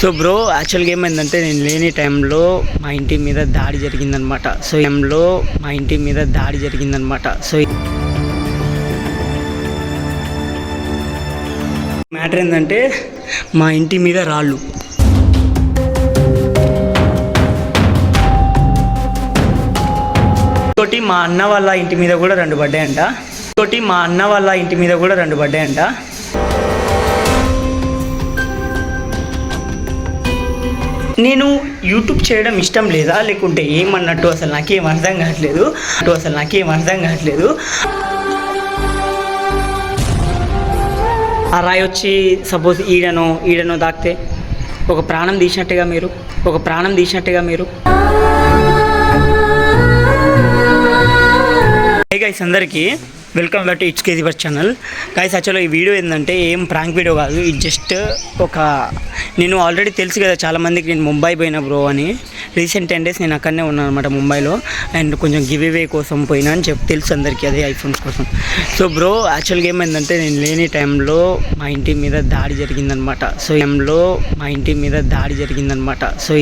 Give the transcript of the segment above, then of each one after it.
So bro యాక్చువల్గా ఏమైందంటే నేను లేని టైంలో మా ఇంటి మీద దాడి జరిగిందనమాట సో టైంలో మా ఇంటి మీద దాడి జరిగిందనమాట సో మ్యాటర్ ఏంటంటే మా ఇంటి మీద రాళ్ళు. తోటి మా అన్న వాళ్ళ ఇంటి మీద కూడా రెండు పడ్డాయంట. తోటి మా అన్న వాళ్ళ ఇంటి మీద కూడా రెండు పడ్డాయంట. నేను యూట్యూబ్ చేయడం ఇష్టం లేదా? లేకుంటే ఏమన్నట్టు అసలు నాకేం అర్థం కావట్లేదు. అటు అసలు నాకేం అర్థం కావట్లేదు. ఆ రాయి వచ్చి సపోజ్ ఈడనో ఈడనో దాకితే ఒక ప్రాణం తీసినట్టుగా మీరు ఒక ప్రాణం తీసినట్టుగా మీరు. హే గైస్ అందరికీ welcome back to it's KG channel guys యాక్చువల్గా ఈ వీడియో ఏంటంటే ఏం ప్రాంక్ వీడియో కాదు. ఇది జస్ట్ ఒక నేను ఆల్రెడీ తెలుసు కదా చాలామందికి నేను ముంబై పోయిన బ్రో అని. రీసెంట్ టెన్ డేస్ నేను అక్కడనే ఉన్నాను అనమాట ముంబైలో అండ్ కొంచెం గివ్ అవే కోసం పోయినా అని చెప్పి తెలుసు అందరికీ అదే ఐఫోన్స్ కోసం. సో బ్రో యాక్చువల్గా ఏమైందంటే నేను లేని టైంలో మా ఇంటి మీద దాడి జరిగిందనమాట సో టైంలో మా ఇంటి మీద దాడి జరిగిందనమాట సో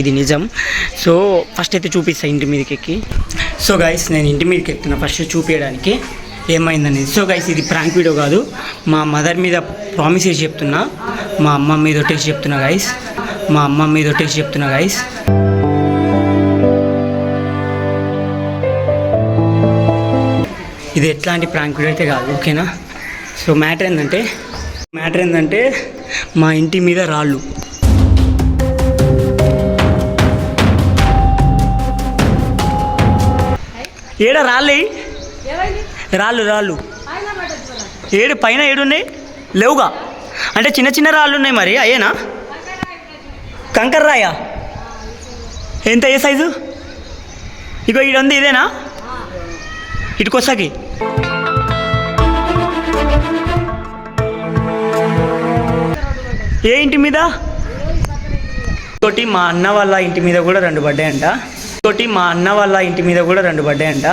ఇది నిజం. సో ఫస్ట్ అయితే చూపిస్తా ఇంటి మీదకి ఎక్కి సో గైస్ నేను ఇంటి మీదకి ఎక్కుతున్నా ఫస్ట్ చూపించడానికి ఏమైందనేది. సో గైస్ ఇది ప్రాంక్ వీడియో కాదు. మా మదర్ మీద ప్రామిస్ చేసి చెప్తున్నా. మా అమ్మ మీద ఒట్టేసి చెప్తున్నా గైస్ మా అమ్మ మీద ఒట్టేసి చెప్తున్నా గైస్ ఇది ఎట్లాంటి ప్రాంక్ వీడియో అయితే కాదు ఓకేనా సో మ్యాటర్ ఏంటంటే మ్యాటర్ ఏంటంటే మా ఇంటి మీద రాళ్ళు. ఏడ రాళ్ళు? రాళ్ళు రాళ్ళు. ఏడు పైన ఏడున్నాయి? లేవుగా. అంటే చిన్న చిన్న రాళ్ళు ఉన్నాయి మరి అయ్యేనా? కంకర రాయా ఎంత ఏ సైజు? ఇగో ఈడ ఉంది ఇదేనా? ఇటుకొస్తాకి. ఏ ఇంటి మీద? తోటి మా అన్న వాళ్ళ ఇంటి మీద కూడా రెండు పడ్డాయంట. ఇంకోటి మా అన్న వాళ్ళ ఇంటి మీద కూడా రెండు పడ్డాయంట.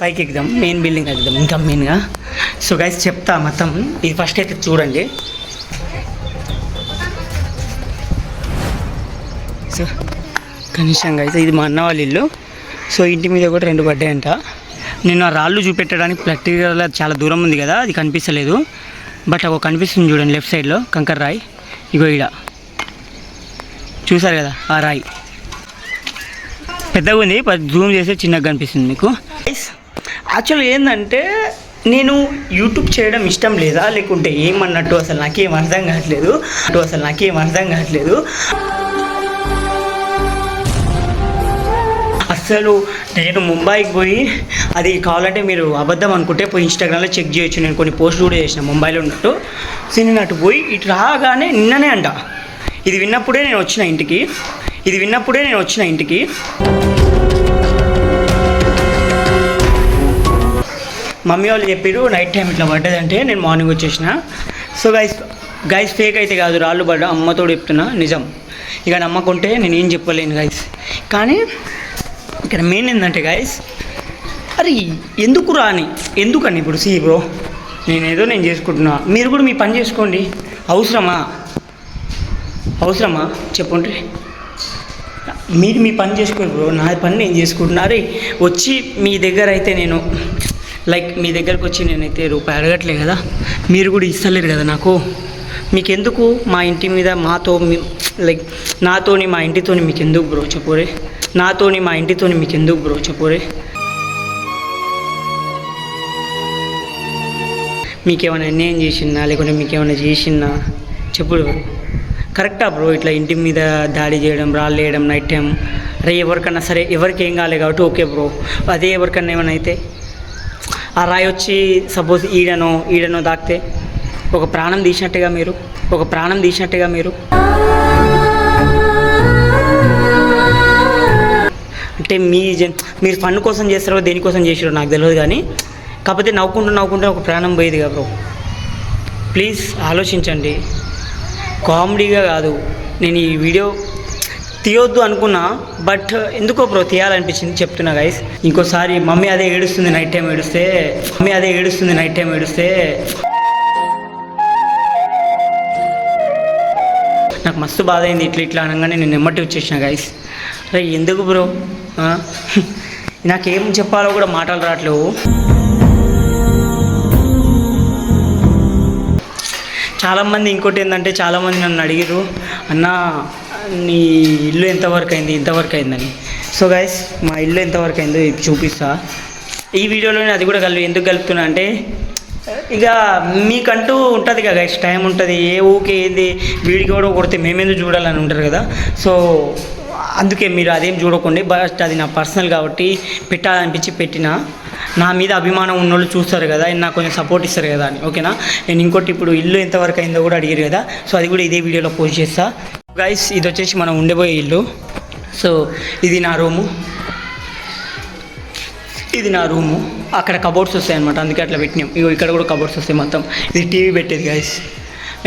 పైకి ఎక్కుదాం మెయిన్ బిల్డింగ్ ఎక్కుదాం ఇంకా మెయిన్గా సో గైస్ చెప్తా మొత్తం. ఇది ఫస్ట్ అయితే చూడండి. సో కనీసంగా అయితే ఇది మా అన్న వాళ్ళ ఇల్లు. సో ఇంటి మీద కూడా రెండు పడ్డాయంట. నేను ఆ రాళ్ళు చూపెట్టడానికి ప్రాక్టికల్గా చాలా దూరం ఉంది కదా అది కనిపిస్తలేదు. బట్ అవి కనిపిస్తుంది చూడండి లెఫ్ట్ సైడ్లో కంకర్ రాయి. ఇగో ఈడ. చూసారు కదా ఆ రాయి. పెద్దగా ఉంది జూమ్ చేస్తే చిన్నగా కనిపిస్తుంది మీకు. యాక్చువల్ ఏంటంటే నేను యూట్యూబ్ చేయడం ఇష్టం లేదా లేకుంటే ఏమన్నట్టు అసలు నాకేం అర్థం కావట్లేదు. అటు అసలు నాకేం అర్థం కావట్లేదు. అసలు నేను ముంబైకి పోయి అది కావాలంటే మీరు అబద్ధం అనుకుంటే పోయి ఇన్స్టాగ్రామ్లో చెక్ చేయొచ్చు. నేను కొన్ని పోస్టులు కూడా చేసిన ముంబైలో ఉన్నట్టు. సో నేను అటు పోయి ఇటు రాగానే నిన్ననే అంట. ఇది విన్నప్పుడే నేను వచ్చిన ఇంటికి. ఇది విన్నప్పుడే నేను వచ్చిన ఇంటికి. మమ్మీ వాళ్ళు చెప్పారు నైట్ టైం ఇట్లా పడ్డదంటే నేను మార్నింగ్ వచ్చేసిన. సో గైస్ గైస్ ఫేక్ అయితే కాదు రాళ్ళు పడ్డా అమ్మతో చెప్తున్నా నిజం. ఇక నమ్మకుంటే నేను ఏం చెప్పలేను గైస్ కానీ ఇక్కడ మెయిన్ ఏంటంటే గాయస్ అరే ఎందుకు రాని ఎందుకని ఇప్పుడు సీ బ్రో నేనేదో నేను చేసుకుంటున్నా. మీరు కూడా మీ పని చేసుకోండి. అవసరమా? అవసరమా? చెప్పండి. మీరు మీ పని చేసుకోరు బ్రో నా పని నేను చేసుకుంటున్నా. అరే వచ్చి మీ దగ్గర అయితే నేను లైక్ మీ దగ్గరకు వచ్చి నేనైతే రూపాయి అడగట్లే కదా. మీరు కూడా ఇస్తలేరు కదా నాకు. మీకు ఎందుకు మా ఇంటి మీద మాతో మీ- లైక్ నాతోని మా ఇంటితోని మీకు ఎందుకు బ్రో చెప్పురే నాతోని మా ఇంటితోని మీకు ఎందుకు బ్రో చెప్పురే? మీకేమైనా అన్యాయం చేసిందా? లేకుంటే మీకేమైనా చేసిందా? చెప్పుడు బ్రో. కరెక్టా బ్రో ఇట్లా ఇంటి మీద దాడి చేయడం రాళ్ళు వేయడం నైట్ టైం? అరే ఎవరికన్నా సరే ఎవరికి ఏం కాలే కాబట్టి ఓకే బ్రో. అదే ఎవరికన్నా ఏమైనా అయితే ఆ రాయి వచ్చి సపోజ్ ఈడనో ఈడనో దాకితే ఒక ప్రాణం తీసినట్టుగా మీరు ఒక ప్రాణం తీసినట్టుగా మీరు. అంటే మీ మీరు ఫండ్ కోసం చేస్తారో దేనికోసం చేసారో నాకు తెలియదు కానీ కాకపోతే నవ్వుకుంటూ నవ్వుకుంటూ ఒక ప్రాణం పోయేది కదా బ్రో ప్లీజ్ ఆలోచించండి. కామెడీగా కాదు. నేను ఈ వీడియో తీయొద్దు అనుకున్నా బట్ ఎందుకో బ్రో తీయాలనిపించింది చెప్తున్నా గైస్ ఇంకోసారి మమ్మీ అదే ఏడుస్తుంది నైట్ టైం ఏడుస్తే మమ్మీ అదే ఏడుస్తుంది నైట్ టైం ఏడుస్తే నాకు మస్తు బాధ అయింది. ఇట్లా ఇట్లా అనగానే నేను నెమ్మటి వచ్చేసిన గైస్ రే ఎందుకు బ్రో? నాకేం చెప్పాలో కూడా మాటలు రావట్లేవు. చాలామంది ఇంకోటి ఏంటంటే చాలామంది నన్ను అడిగారు అన్న నీ ఇల్లు ఎంతవరకు అయింది ఎంతవరకు అయిందని సో గైస్ మా ఇల్లు ఎంతవరకు అయిందో చూపిస్తా. ఈ వీడియోలోనే అది కూడా కలు ఎందుకు కలుపుతున్నా అంటే ఇక మీకంటూ ఉంటుంది కదా గైస్ టైం ఉంటుంది ఏ ఊకే ఏంది వీడికి కూడా కొడితే మేమేందుకు చూడాలని ఉంటారు కదా. సో అందుకే మీరు అదేం చూడకండి. బట్ అది నా పర్సనల్ కాబట్టి పెట్టాలనిపించి పెట్టిన. నా మీద అభిమానం ఉన్నోళ్ళు చూస్తారు కదా నాకు కొంచెం సపోర్ట్ ఇస్తారు కదా అని. ఓకేనా? నేను ఇంకోటి ఇప్పుడు ఇల్లు ఎంతవరకు అయిందో కూడా అడిగారు కదా. సో అది కూడా ఇదే వీడియోలో పోస్ట్ చేస్తా. గైస్ ఇది వచ్చేసి మనం ఉండబోయే ఇల్లు. సో ఇది నా రూము. ఇది నా రూము. అక్కడ కబోర్డ్స్ వస్తాయి అనమాట అందుకే అట్లా పెట్టినాం. ఇగో ఇక్కడ కూడా కబోర్డ్స్ వస్తాయి మొత్తం. ఇది టీవీ పెట్టేది గైస్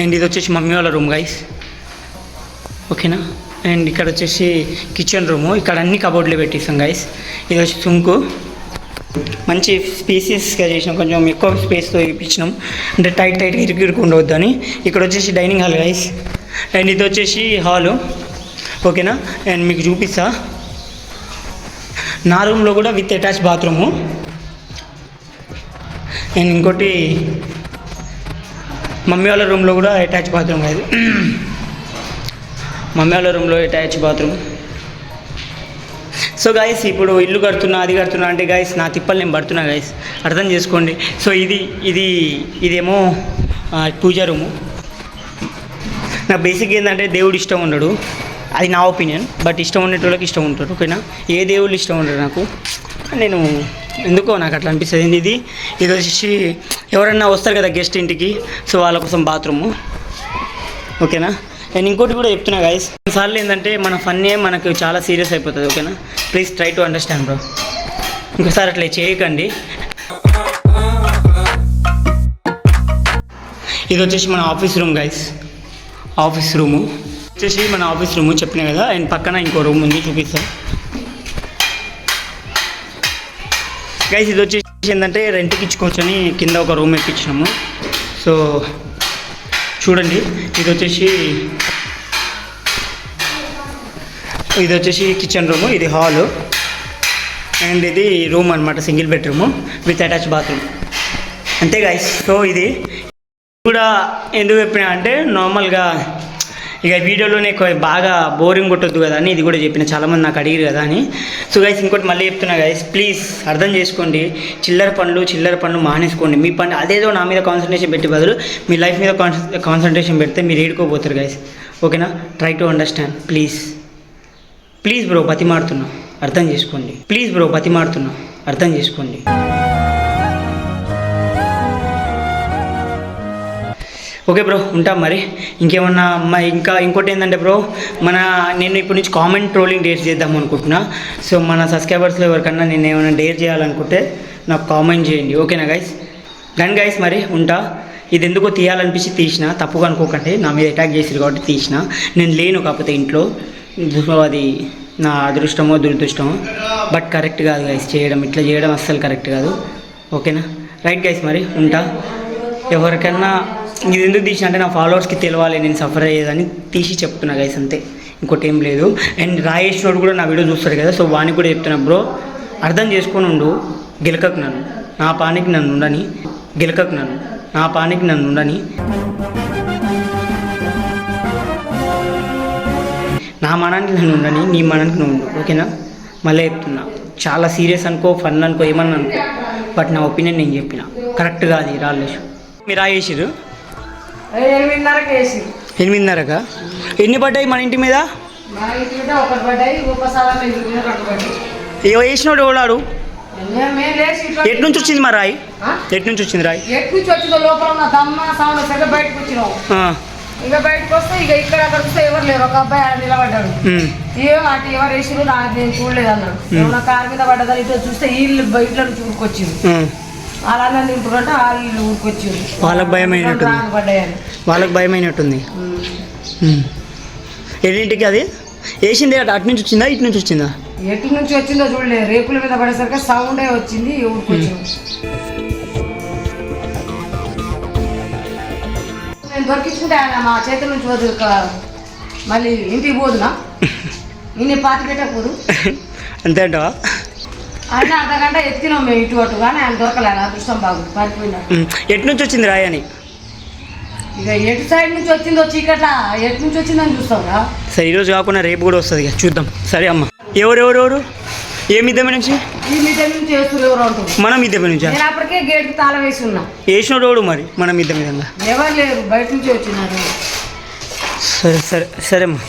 అండ్ ఇది వచ్చేసి మమ్మీ వాళ్ళ రూమ్ గైస్ ఓకేనా? అండ్ ఇక్కడ వచ్చేసి కిచెన్ రూము. ఇక్కడ అన్ని కబోర్డ్లు పెట్టిస్తాం గైస్ ఇది వచ్చి సుంకు మంచి స్పేసియస్గా చేసినాం. కొంచెం ఎక్కువ స్పేస్తో ఇప్పించినాం. అంటే టైట్ టైట్గా ఇరుకు ఇరుకు ఉండవద్దు అని ఇక్కడ వచ్చేసి డైనింగ్ హాల్ గైస్ అండ్ ఇది వచ్చేసి హాలు ఓకేనా? అండ్ మీకు చూపిస్తా. నా రూమ్లో కూడా విత్ అటాచ్ బాత్రూము అండ్ ఇంకోటి మమ్మీ వాళ్ళ రూమ్లో కూడా అటాచ్ బాత్రూమ్ కాదు మమ్మీ వాళ్ళ రూమ్లో అటాచ్ బాత్రూమ్. సో గాయస్ ఇప్పుడు ఇల్లు కడుతున్నా అది కడుతున్నా అంటే గాయస్ నా తిప్పలు నేను పడుతున్నా గాయస్ అర్థం చేసుకోండి. సో ఇది ఇది ఇదేమో ఆ, పూజా రూము. నాకు బేసిక్ ఏంటంటే దేవుడు ఇష్టం ఉండడు. అది నా ఒపీనియన్ బట్ ఇష్టం ఉండేటోళ్ళకి ఇష్టం ఉంటాడు ఓకేనా ఏ దేవుళ్ళు ఇష్టం ఉండడు నాకు. నేను ఎందుకో నాకు అట్లా అనిపిస్తుంది. ఇది? ఇది వచ్చేసి ఎవరన్నా వస్తారు కదా గెస్ట్ ఇంటికి సో వాళ్ళ కోసం బాత్రూము. ఓకేనా అండ్ ఇంకోటి కూడా చెప్తున్నా గైస్ కొన్నిసార్లు ఏంటంటే మన ఫన్నే మనకు చాలా సీరియస్ అయిపోతుంది ఓకేనా please try to understand bro ఇంకోసారి అట్లా చేయకండి. ఇది వచ్చేసి మన office room guys office room వచ్చేసి మన ఆఫీస్ రూము చెప్పినా కదా అండ్ పక్కన ఇంకో రూమ్ ఉంది చూపిస్తాను గైస్ ఇది వచ్చేసి ఏంటంటే రెంట్కి ఇచ్చుకోవచ్చని కింద ఒక రూమ్ ఎక్కించినాము. సో చూడండి. ఇది వచ్చేసి ఇది వచ్చేసి కిచెన్ రూము ఇది హాలు అండ్ ఇది రూమ్ అనమాట single bedroom with attach bathroom అంతే గైస్ సో ఇది కూడా ఎందుకు చెప్పినా అంటే నార్మల్గా ఇక వీడియోలోనే బాగా బోరింగ్ కొట్టొద్దు కదా అని ఇది కూడా చెప్పిన. చాలామంది నాకు అడిగారు కదా అని. సో గైస్ ఇంకోటి మళ్ళీ చెప్తున్నా గైస్ ప్లీజ్ అర్థం చేసుకోండి. చిల్లర పనులు చిల్లర పనులు మానేసుకోండి. మీ పని అదేదో నా మీద కాన్సన్ట్రేషన్ పెట్టి బదులు మీ లైఫ్ మీద కాన్సన్ట్రేషన్ పెడితే మీరు ఏడుకోబోతారు గైస్ ఓకేనా try to understand please please bro బతిమాడుతున్నా. అర్థం చేసుకోండి. ప్లీజ్ బ్రో బతిమాడుతున్నా. అర్థం చేసుకోండి. ఓకే బ్రో ఉంటాం మరి. ఇంకేమన్నా మా ఇంకా ఇంకోటి ఏంటంటే బ్రో మన నేను ఇప్పటి నుంచి కామెంట్ ట్రోలింగ్ డేట్ చేద్దాం అనుకుంటున్నా. సో మన సబ్స్క్రైబర్స్లో ఎవరికన్నా నేను ఏమైనా డేర్ చేయాలనుకుంటే నాకు కామెంట్ చేయండి. ఓకేనా గైస్ డన్ గైస్ మరి ఉంటా. ఇది ఎందుకో తీయాలనిపించి తీసిన తప్పుగా అనుకోకండి. నా మీద అటాక్ చేసిరు కాబట్టి తీసిన. నేను లేను కాకపోతే ఇంట్లో. సో అది నా అదృష్టమో దురదృష్టమో బట్ కరెక్ట్ కాదు గైస్ చేయడం ఇట్లా చేయడం అస్సలు కరెక్ట్ కాదు. ఓకేనా రైట్ గైస్ మరి ఉంటా. ఎవరికన్నా ఇది ఎందుకు తీసిన అంటే నా ఫాలోవర్స్కి తెలవాలి నేను సఫర్ అయ్యేదని తీసి చెప్తున్నా గైస్ అంతే. ఇంకోటి ఏం లేదు. అండ్ రాయేష్ కూడా నా వీడియో చూస్తాడు కదా సో వానికి కూడా చెప్తున్నా బ్రో అర్థం చేసుకొని ఉండు. గెలకకు నన్ను. నా పానికి నన్ను ఉండని. గెలకకు నన్ను. నా పానికి నన్ను ఉండని. నా మనానికి నన్ను ఉండని నీ మనానికి నువ్వు ఉండు. ఓకేనా? మళ్ళీ చెప్తున్నా. చాలా సీరియస్ అనుకో ఫన్ అనుకో ఏమన్నా అనుకో. బట్ నా ఒపీనియన్ నేను చెప్పిన. కరెక్ట్ కాదు రాలేష్ మీరు వేసి ఎనిమిదిన్నరక ఎన్ని పడ్డాయి మన ఇంటి మీద? వేసినోడు ఎవడాడు? ఎటు నుంచి వచ్చింది మా రాయి? ఎటు నుంచి వచ్చింది రాయి? ఎటు నుంచి వచ్చిందో లోపల ఉన్న దమ్మ సౌండ్ సగ బయటకు వచ్చినాం ఆ, ఇక బయటకు వస్తే ఇక ఇక్కడ అక్కడ చూస్తే ఎవరు లేరు. ఒక అబ్బాయి ఆడ నిలబడ్డాడు. ఉమ్, ఏం అటు ఎవరు వేసిరు నాకు నేను చూడలేదు అన్నాడు. ఏమన్నా కారు మీద పడ్డదని ఇటు చూస్తే వీళ్ళు ఊరుకొచ్చింది ఉమ్. అలానే నింపుకుంటే ఆ వీళ్ళు ఊరుకొచ్చింది వాళ్ళకి భయం అయినట్టుంది. రాను పడ్డాయని వాళ్ళకి భయం అయినట్టుంది ఉమ్. ఎన్నింటికి అది? వేసింది అటు అటు నుంచి వచ్చిందా ఇటు నుంచి వచ్చిందా? ఎటు నుంచి వచ్చిందో చూడలే రేకుల మీద పడేసరికి సౌండే వచ్చింది ఊరుకొచ్చింది దొరికించుకుంటే ఆయన మా చేతుల నుంచి వదులు మళ్ళీ ఇంటికి పోదునా? ఇన్ని పాతి పెట్టకపోదు. అంతే అంటావా? ఆయన అర్ధగంట ఎత్తినాం మేము ఇటు అటు కానీ ఆయన దొరకలేదు అదృష్టం బాగుంది పారిపోయినాడు. ఉమ్, ఎటు నుంచి వచ్చింది రాయి అని ఇక ఎటు సైడ్ నుంచి వచ్చిందో చీకట్ల ఎటు నుంచి వచ్చిందని చూస్తావురా. సరే ఈరోజు కాకుండా రేపు కూడా వస్తుంది ఇక చూద్దాం. సరే అమ్మ. ఎవరెవరు ఎవరు? ఏ మిద్దె నుంచి? ఈ మీద నుంచి మన మిద్దె నుంచా? నేను అప్పటికే గేట్కి తాళం వేసి ఉన్నా. వేసినోడు ఎవడు మరి మన మిద్దె మీద? ఎవరు లేరు బయట నుంచి వచ్చినారు. సరే సరే సరే అమ్మా